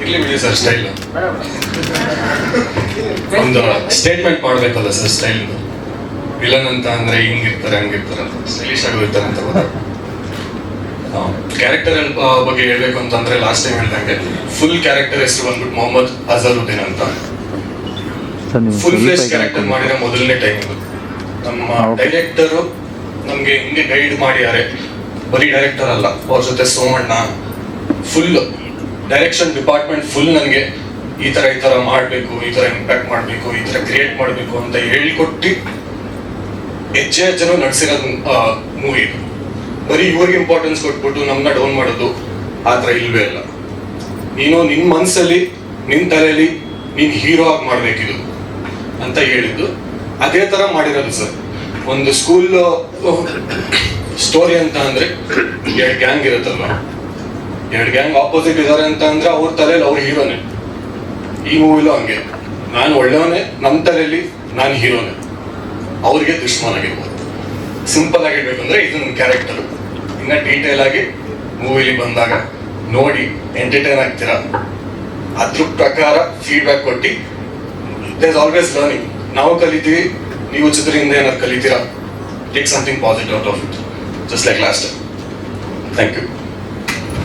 ಇರ್ಲಿ ಬಿಡಿ sir style ಒಂದು ಸ್ಟೇಟ್ಮೆಂಟ್ ಮಾಡ್ಬೇಕಲ್ಲ ಸರ್ ಸ್ಟೈಲ್ ವಿಲನ್ ಅಂತ ಅಂದ್ರೆ ಹಿಂಗಿರ್ತಾರೆ ಹಂಗಿರ್ತಾರೆ ಅಂತ ಸ್ಟೈಲಿಶ್ ಆಗಿ ಇರ್ತಾರೆ ಅಂತ ಕ್ಯಾರೆಕ್ಟರ್ ಬಗ್ಗೆ ಹೇಳ್ಬೇಕು ಅಂತಂದ್ರೆ ಲಾಸ್ಟ್ ಟೈಮ್ ಹೇಳ್ದಂಗೆ ಫುಲ್ ಕ್ಯಾರೆಕ್ಟರ್ ಹೆಸರು ಬಂದ್ಬಿಟ್ಟು ಮೊಹಮ್ಮದ್ ಅಜರುದ್ದೀನ್ ಅಂತ. ಫುಲ್ ಫ್ಲೇಸ್ ಕ್ಯಾರೆಕ್ಟರ್ ಮಾಡಿರೋ ಮೊದಲನೇ ಟೈಮ್ ನಮ್ಮ ಡೈರೆಕ್ಟರು ನಮ್ಗೆ ಹಿಂಗೆ ಗೈಡ್ ಮಾಡಿದ್ದಾರೆ. ಬರೀ ಡೈರೆಕ್ಟರ್ ಅಲ್ಲ ಅವ್ರ ಜೊತೆ Somanna full direction department full ನನಗೆ ಈ ತರ ಈ ತರ ಮಾಡಬೇಕು, ಈ ತರ ಇಂಪ್ಯಾಕ್ಟ್ ಮಾಡಬೇಕು, ಈ ತರ ಕ್ರಿಯೇಟ್ ಮಾಡಬೇಕು ಅಂತ ಹೇಳಿಕೊಟ್ಟು ಹೆಜ್ಜೆ ಹೆಜ್ಜೆನೂ ನಡೆಸಿರೋದು ಮೂವಿ ಇದು. ಬರೀ ಇವ್ರಿಗೆ ಇಂಪಾರ್ಟೆನ್ಸ್ ಕೊಟ್ಬಿಟ್ಟು ನಮ್ಮನ್ನ ಡೌನ್ ಮಾಡೋದು ಆ ಥರ ಇಲ್ವೇ ಇಲ್ಲ ನೀನು ನಿನ್ನ ಮನಸ್ಸಲ್ಲಿ ನಿನ್ನ ತಲೆಯಲ್ಲಿ ನೀನು ಹೀರೋ ಆಗಿ ಮಾಡ್ಬೇಕಿದು ಅಂತ ಹೇಳಿದ್ದು. ಅದೇ ತರ ಮಾಡಿರೋದು ಸರ್. ಒಂದು ಸ್ಕೂಲ್ ಸ್ಟೋರಿ ಅಂತ ಅಂದ್ರೆ ಎರಡು ಗ್ಯಾಂಗ್ ಇರುತ್ತಲ್ವ? ಎರಡು ಗ್ಯಾಂಗ್ ಆಪೋಸಿಟ್ ಇದಾರೆ ಅಂತ ಅಂದ್ರೆ ಅವ್ರ ತಲೆಯಲ್ಲಿ ಅವ್ರ ಹೀರೋನೇ. ಈ ಮೂವಿಲೂ ಹಂಗೆ. ನಾನು ಒಳ್ಳೆಯವನೇ ನಮ್ಮ ತಲೆಯಲ್ಲಿ ನಾನು ಹೀರೋನೇ. ಅವ್ರಿಗೆ ದುಶ್ಮನ್ ಆಗಿರ್ಬೋದು ಸಿಂಪಲ್ ಆಗಿ ಹೇಳ್ಬೇಕಂದ್ರೆ ಇದು ನನ್ನ ಕ್ಯಾರೆಕ್ಟರ್ ಇನ್ನ ಡೀಟೇಲ್ ಆಗಿ ಮೂವಿಲಿ ಬಂದಾಗ ನೋಡಿ ಎಂಟರ್ಟೈನ್ ಆಗ್ತೀರಾ? ಅದ್ರ ಪ್ರಕಾರ ಫೀಡ್ಬ್ಯಾಕ್ ಕೊಟ್ಟು ದೇಸ್ ಆಲ್ವೇಸ್ ಲರ್ನಿಂಗ್ ನಾವು ಕಲಿತೀವಿ, ನೀವು ಚಿತ್ರದಿಂದ ಏನಾದ್ರು ಕಲಿತೀರಾ? Take something positive out of it just like last thank you